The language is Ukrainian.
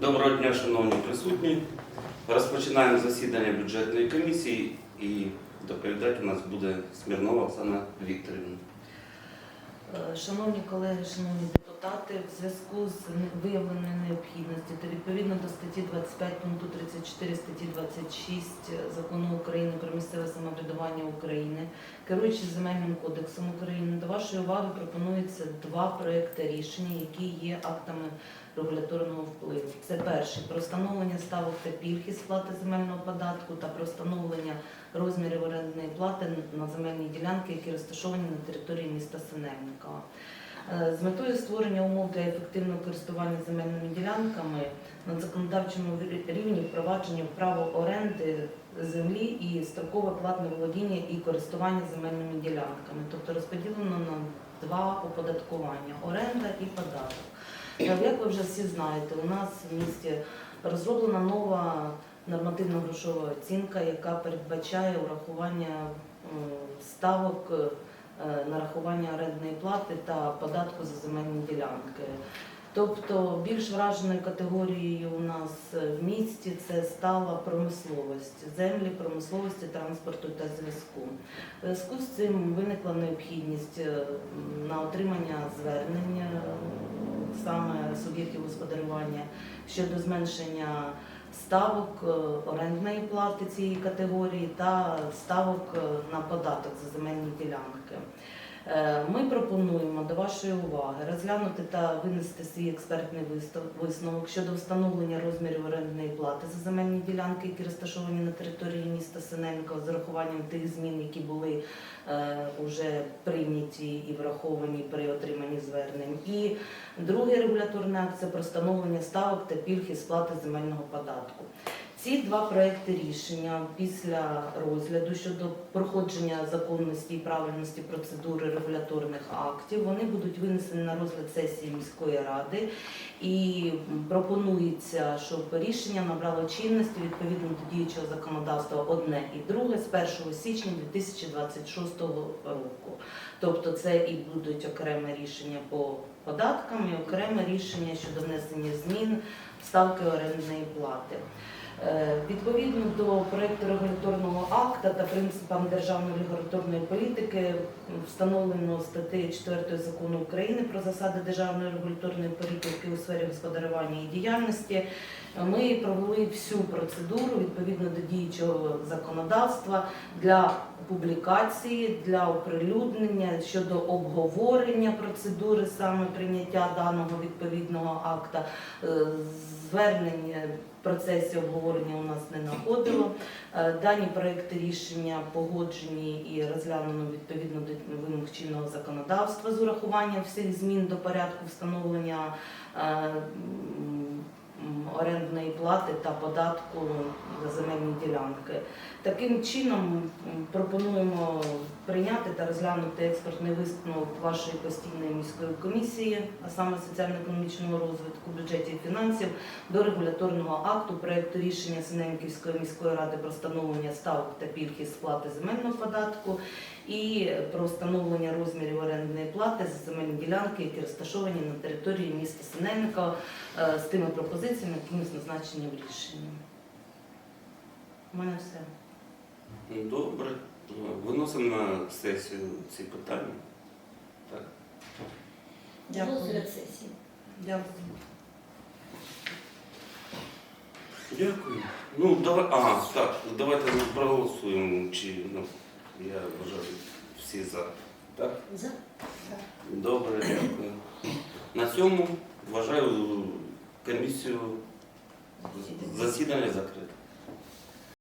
Доброго дня, шановні присутні. Розпочинаємо засідання бюджетної комісії і доповідати у нас буде Смірнова Оксана Вікторівна. Е, Шановні колеги, шановні депутати, в зв'язку з виявленою необхідністю та відповідно до статті 25 пункту 34 статті 26 закону України про місцеве самоврядування України, керуючись земельним кодексом України, до вашої уваги пропонується два проекти рішення, які є актами регуляторного впливу. Це перший про встановлення ставок та пільг із сплати земельного податку та про встановлення розмірів орендної плати на земельні ділянки, які розташовані на території міста Синельникова. Е, З метою створення умов для ефективного користування земельними ділянками на законодавчому рівні впровадження право оренди землі і строкове платне володіння і користування земельними ділянками, тобто розподілено на два оподаткування оренда і податок. Як ви вже всі знаєте, у нас в місті розроблена нова нормативна грошова оцінка, яка передбачає урахування ставок е, нарахування орендної плати та податку за земельні ділянки. Тобто більш враженою категорією у нас в місті це стала промисловість, землі промисловості, транспорту та зв'язку. В зв'язку з цим виникла необхідність е, на отримання звернень е, саме суб'єктів господарювання щодо зменшення ставок е, орендної плати цієї категорії та ставок е, на податок за земельні ділянки. Е, Ми пропонуємо до вашої уваги розглянути та винести свій експертний висновок щодо встановлення розмірів орендної плати за земельні ділянки, які розташовані на території міста Синенко, з урахуванням тих змін, які були вже прийняті і враховані при отриманні звернень. І другий регуляторний акт це про встановлення ставок та пільг із сплати земельного податку. Ці два проекти рішення після розгляду щодо проходження законності і правильності процедури регуляторних актів вони будуть винесені на розгляд сесії міської ради і пропонується, щоб рішення набрало чинності відповідно до діючого законодавства одне і друге з 1 січня 2026 року. Тобто це і будуть окреме рішення по податкам і окреме рішення щодо внесення змін ставки орендної плати. Е, Відповідно до проекту регуляторного акта та принципам державної регуляторної політики встановлено статтею 4 закону України про засади державної регуляторної політики у сфері господарювання і діяльності. Ми провели всю процедуру відповідно до діючого законодавства для публікації, для оприлюднення щодо обговорення процедури саме прийняття даного відповідного акта. Е, Звернення процесі обговорення у нас не находило. Е, Дані проекти рішення погоджені і розглянено відповідно до вимог чинного законодавства з урахуванням всіх змін до порядку встановлення е, орендної плати та податку за земельні ділянки. Таким чином пропонуємо прийняти та розглянути експертний висновок вашої постійної міської комісії, а саме соціально-економічного розвитку бюджетів і фінансів до регуляторного акту проекту рішення Синенківської міської ради про встановлення ставок та пільг із сплати земельного податку і про встановлення розмірів орендної плати за земельні ділянки, які розташовані на території міста Синельникова е, з тими пропозиціями, які назначені в рішенні. У мене все. Добре. Виносимо на сесію ці питання. Так. Дякую. Сесії. Дякую. Дякую. Ну, давай, а, так, давайте проголосуємо, чи ну, я вважаю всі за. Так? За. Добре, дякую. На цьому вважаю комісію засідання закрите.